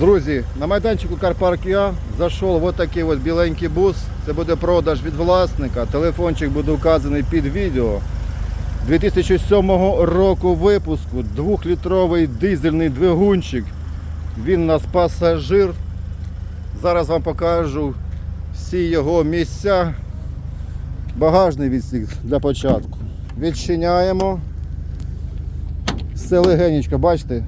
Друзі, на майданчику Карпарк Я зайшов вот такий ось біленький бус. Це буде продаж від власника. Телефончик буде указаний під відео. 2007 року випуску, двохлітровий дизельний двигунчик. Він у нас пасажир. Зараз вам покажу всі його місця. Багажний відсік для початку. Відчиняємо. Все легенечко, бачите?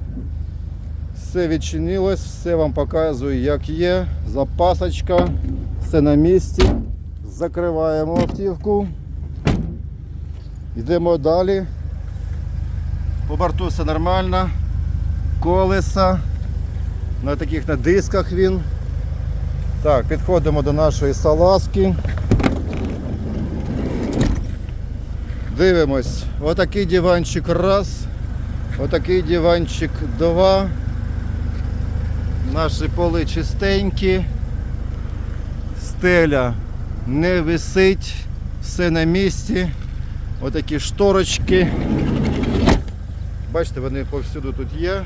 Все відчинилось, все вам показую, як є. Запасочка, все на місці. Закриваємо автівку. Йдемо далі. По борту все нормально. Колеса. На таких на дисках він. Так, підходимо до нашої салазки. Дивимось. Отакий диванчик раз. Отакий диванчик два. Наші поли чистенькі. Стеля не висить, все на місці. Отакі шторочки. Бачите, вони повсюду тут є.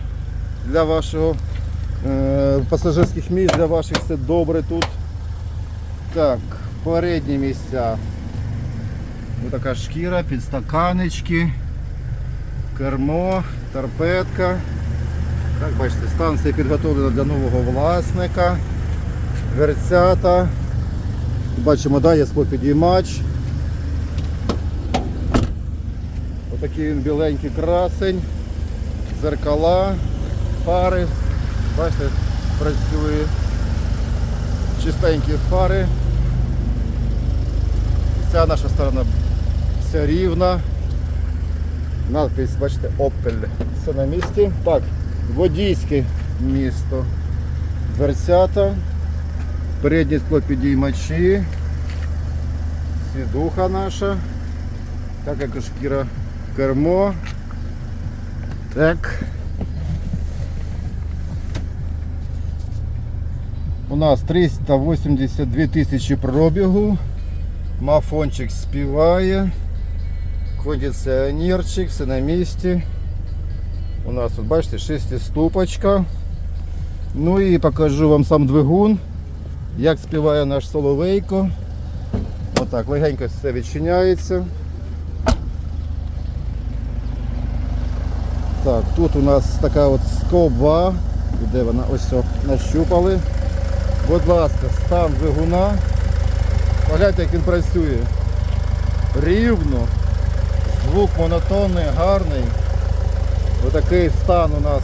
Для вашого е, пасажирських місць, для ваших все добре тут. Так, передні місця. Ось така шкіра, підстаканечки, кермо, торпедка. Так, бачите, станція підготовлена для нового власника. Дверцята. Бачимо, да, є склопідіймач. Отакий він біленький красень, зеркала, фари. Бачите, працює. Чистенькі фари. Ця наша сторона вся рівна. Надпись, бачите, Opel. Все на місці. Так, водійське місто. Дверцята, передні склопідіймачі, сідуха наша, так як і шкіра кермо. Так. У нас 382 тисячі пробігу. Мафончик співає. Кондиціонерчик, все на місці. У нас тут, бачите, шестиступочка. Ну і покажу вам сам двигун, як співає наш соловейко. Отак, легенько все відчиняється. Так, тут у нас така от скоба, де вона ось нащупали. Будь ласка, стан двигуна. Погляньте, як він працює. Рівно. Звук монотонний, гарний. Отакий стан у нас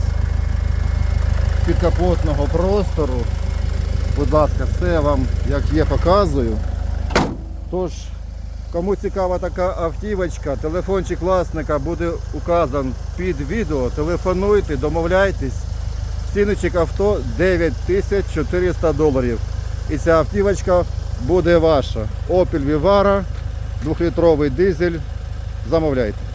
підкапотного простору. Будь ласка, все я вам як є показую. Тож, кому цікава така автівочка, телефончик власника буде указан під відео. Телефонуйте, домовляйтесь. Ціночок авто 9400 доларів. І ця автівочка буде ваша. Opel Vivara, 2-літровий дизель. Замовляйте.